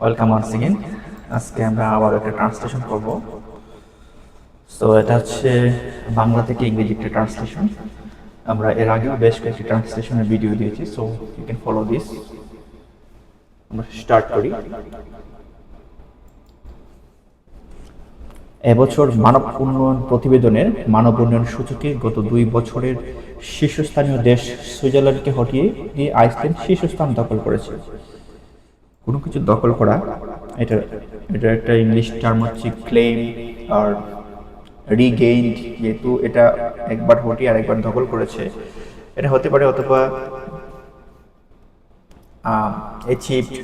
Welcome once again আজকে আমরা আবার একটা ট্রান্সলেশন করব। সো এটা হচ্ছে বাংলা থেকে ইংরেজি একটা ট্রান্সলেশন আমরা এর আগেও বেশ কয়েকটি ট্রান্সলেশনের ভিডিও দিয়েছি so you can follow this আমরা স্টার্ট করি। এবছর মানব উন্নয়ন প্রতিবেদনের, মানব উন্নয়ন সূচকে গত দুই বছরের শীর্ষস্থানীয় দেশ সুইজারল্যান্ডকে হটিয়ে দিয়ে আইসল্যান্ড শীর্ষস্থান দখল করেছে। কোনো কিছু দখল করা, এটা এটা একটা ইংলিশ টার্ম হচ্ছে ক্লেম আর রিগেইনড যেহেতু এটা একবার হটি আর একবার দখল করেছে। এটা হতে পারে অথবা achieved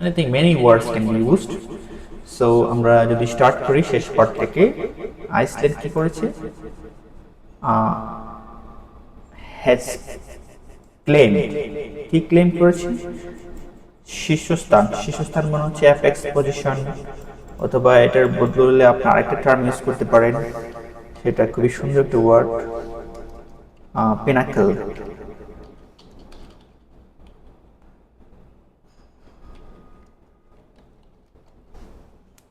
anything many words can be used so আমরা যদি স্টার্ট করি শেষ পার্ট থেকে আইসল্যান্ড কি করেছে? হ্যাজ ক্লেম কি ক্লেম করেছে? শীর্ষস্থান শীর্ষস্থান মনে হচ্ছে অ্যাপেক্স পজিশন অথবা এটার বদলে আপনি আরেকটা টার্ম ইউজ করতে পারেন। সেটা খুবই সুন্দর একটা word pinnacle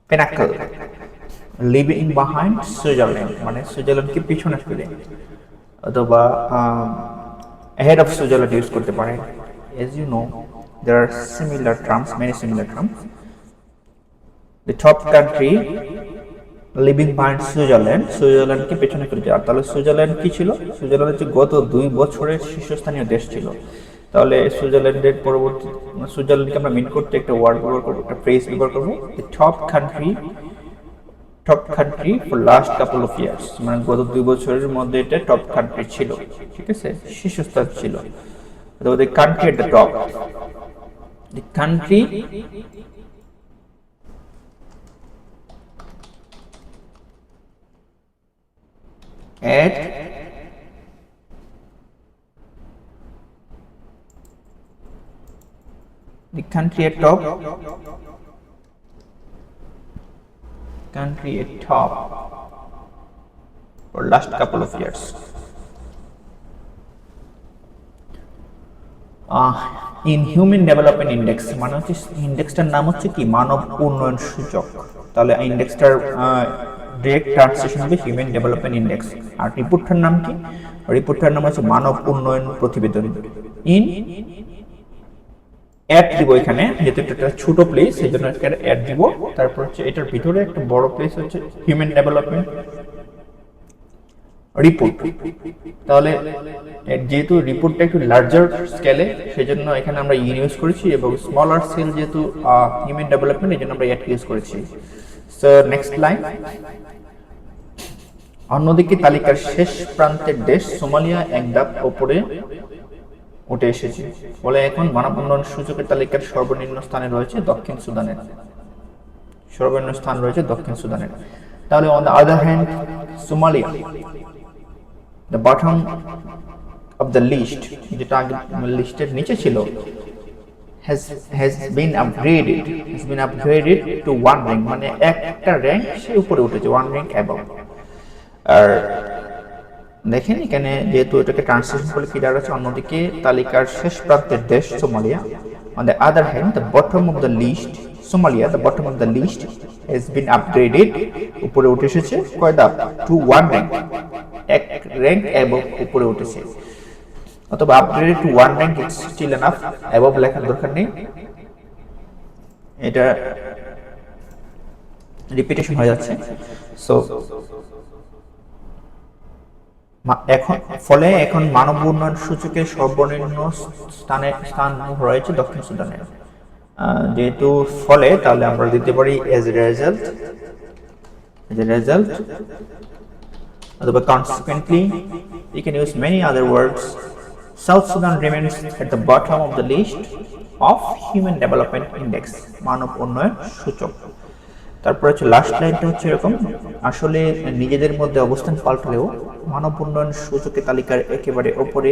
pinnacle living behind Switzerland মানে সুইজারল্যান্ডকে পিছনে ফেলে। অথবা হেড অফ সুইজারল্যান্ড ইউজ করতে পারেন। As you know there are similar terms, many similar terms. The top country living point Switzerland সুইজারল্যান্ডকে পেছনে ফেলে আর তাহলে সুইজারল্যান্ড কি ছিল? সুইজারল্যান্ড হচ্ছে গত দুই বছরের শীর্ষস্থানীয় দেশ ছিল। তাহলে সুইজারল্যান্ডের পরবর্তী মানে সুইজারল্যান্ডকে আমরা মিন করতে একটা ওয়ার্ড ব্যবহার করব, একটা ফ্রেজ ব্যবহার করব। The top country top country for last couple of years মানে গত দুই বছরের মধ্যে এটা টপ কান্ট্রি ছিল। ঠিক আছে? শীর্ষস্থান ছিল। অথবা the country at the country. At the country at top. Country at top. For last couple of years ah. In human development index মানে হচ্ছে ইন্ডেক্সটার নাম হচ্ছে কি? মানব উন্নয়ন সূচক। তাহলে ইন্ডেক্সটার ডিরেক্ট ট্রান্সলেশন হবে হিউম্যান ডেভেলপমেন্ট ইন্ডেক্স আর রিপোর্টটার নাম কি? রিপোর্টটার নাম হচ্ছে মানব উন্নয়ন প্রতিবেদন। ইন অ্যাড দিব এখানে, যেহেতু এটা ছোট প্লেস সেই জন্য অ্যাড দিব। তারপর হচ্ছে এটার ভিতরে একটা বড় প্লেস হচ্ছে হিউম্যান ডেভেলপমেন্ট রিপোর্ট তাহলে যেহেতু রিপোর্টটা একটু লার্জার স্কেলে সেজন্য এখানে আমরা ইন ইউজ করেছি এবং স্মলার স্কেল যেহেতু হিউম্যান ডেভেলপমেন্ট এই জন্য আমরা ইউজ করেছি। সো নেক্সট লাইন অন্যদিকে তালিকার শেষ প্রান্তের দেশ সোমালিয়া এক ধাপ ওপরে উঠে এসেছে। ফলে এখন মানব উন্নয়ন সূচকের তালিকার সর্বনিম্ন স্থানে রয়েছে দক্ষিণ সুদানের। সর্বনিম্ন স্থান রয়েছে দক্ষিণ সুদানের। তাহলে on the other hand Somalia. The bottom of the list যেটা আগে লিস্টের নিচে ছিল has has been upgraded has been upgraded to one rank মানে একটা র্যাঙ্ক সে উপরে উঠেছে one rank above আর দেখেন এখানে যেহেতু এটাকে ট্রান্সলেশন করলে কি দাঁড়াচ্ছে অন্যদিকে তালিকার শেষ প্রান্তের দেশ Somalia on the other hand the bottom of the list Somalia the bottom of the list has been upgraded উপরে উঠে এসেছে কয় ধাপ টু ওয়ান র্যাঙ্ক এক র্যাঙ্ক অ্যাবভ উপরে উঠেছে। অথবা upgraded to one rank it's still enough above লেখার দরকার নেই। এটা রিপিটেশন হয়ে যাচ্ছে। সো এখন, ফলে এখন মানব উন্নয়ন সূচকে সর্বনিম্ন স্থানে, স্থান রয়েছে দক্ষিণ সুদানের। যেহেতু ফলে, তাহলে আমরা দিতে পারি এজ রেজাল্ট এজ রেজাল্ট অথবা consequently you can use many other words. South Sudan remains at the bottom of the list of Human Development Index মানব উন্নয়ন সূচক তারপর হচ্ছে লাস্ট লাইনটা হচ্ছে এরকম। আসলে নিজেদের মধ্যে অবস্থান পাল্টালেও মানব উন্নয়ন সূচকের তালিকার একেবারে ওপরে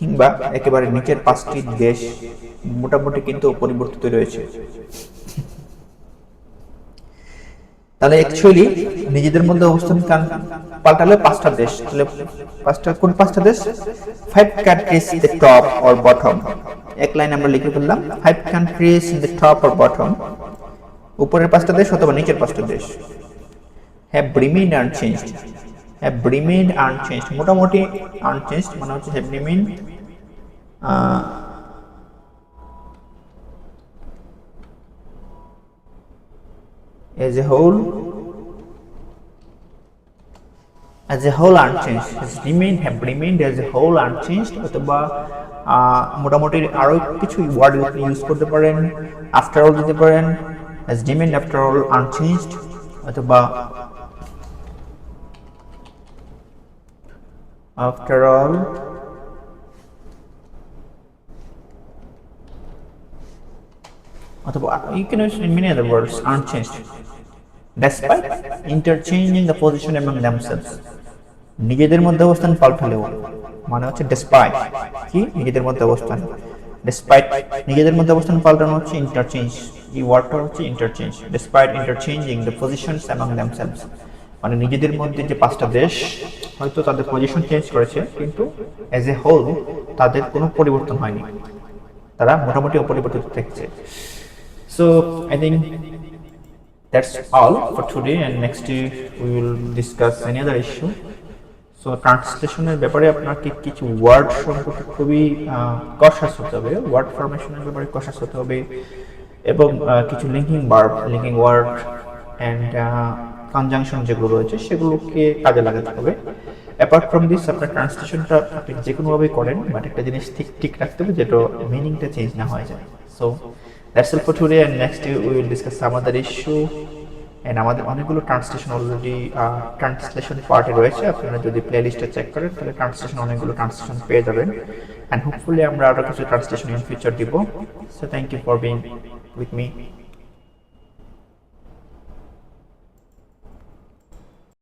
কিংবা একেবারে নিচের পাঁচটি দেশ মোটামুটি কিন্তু পরিবর্তিত রয়েছে তাহলে অ্যাকচুয়ালি নিজেদের মধ্যে অবস্থান পাল্টালে পাঁচটা দেশ, তাহলে পাঁচটা, কোন পাঁচটা দেশ? Five countries in the top or bottom এক লাইন আমরা লিখে ফেললাম five countries in the top or bottom উপরের পাঁচটা দেশ অথবা নিচের পাঁচটা দেশ। Have remain unchanged have remain unchanged মোটামুটি আনচেঞ্জড মানে হচ্ছে have remain as a whole as a whole unchanged has remained have remained as a whole unchanged অথবা মোটামুটি আরও কিছু ওয়ার্ড ইউজ করতে পারেন আফটার অল দিতে পারেন has remained after all unchanged অথবা after all অথবা you can use in many other words unchanged despite interchanging the position among themselves, নিজেদের মধ্যে অবস্থান পাল্টালেও মানে হচ্ছে despite, কি? নিজেদের মধ্যে অবস্থান। Despite নিজেদের মধ্যে অবস্থান পাল্টানো হচ্ছে ইন্টারচেঞ্জ এই ওয়ার্ডটা হচ্ছে interchange despite interchanging the positions among themselves মানে নিজেদের মধ্যে যে পাঁচটা দেশ, হয়তো তাদের পজিশন চেঞ্জ করেছে, কিন্তু অ্যাজ এ হোল তাদের কোনো পরিবর্তন হয়নি। তারা মোটামুটি অপরিবর্তিত থাকছে So I think that's all for today and next uh, we will discuss any other issue. So ট্রান্সলেশনের ব্যাপারে আপনাকে কিছু ওয়ার্ড সম্পর্কে খুবই কষাস হতে হবে। ওয়ার্ড ফরমেশনের ব্যাপারে কষাস হতে হবে এবং কিছু linking verb linking word and conjunction যেগুলো রয়েছে সেগুলোকে কাজে লাগাতে হবে। অ্যাপার্ট ফ্রম দিস আপনার ট্রান্সলেশনটা আপনি যে কোনোভাবেই করেন বাট একটা জিনিস ঠিক ঠিক রাখতে হবে যেটা মিনিংটা চেঞ্জ না হয়ে যায়। So all for today and next we will discuss some other issue and আমাদের অনেকগুলো ট্রান্সলেশন অলরেডি ট্রান্সলেশন পার্টে রয়েছে। আপনারা যদি প্লে লিস্টে চেক করেন, তাহলে ট্রান্সলেশন অনেকগুলো ট্রান্সলেশন পেয়ে যাবেন। অ্যান্ড হোপফুলি আমরা আরও কিছু ট্রান্সলেশন ইন ফিউচার দিব। So thank you for being with me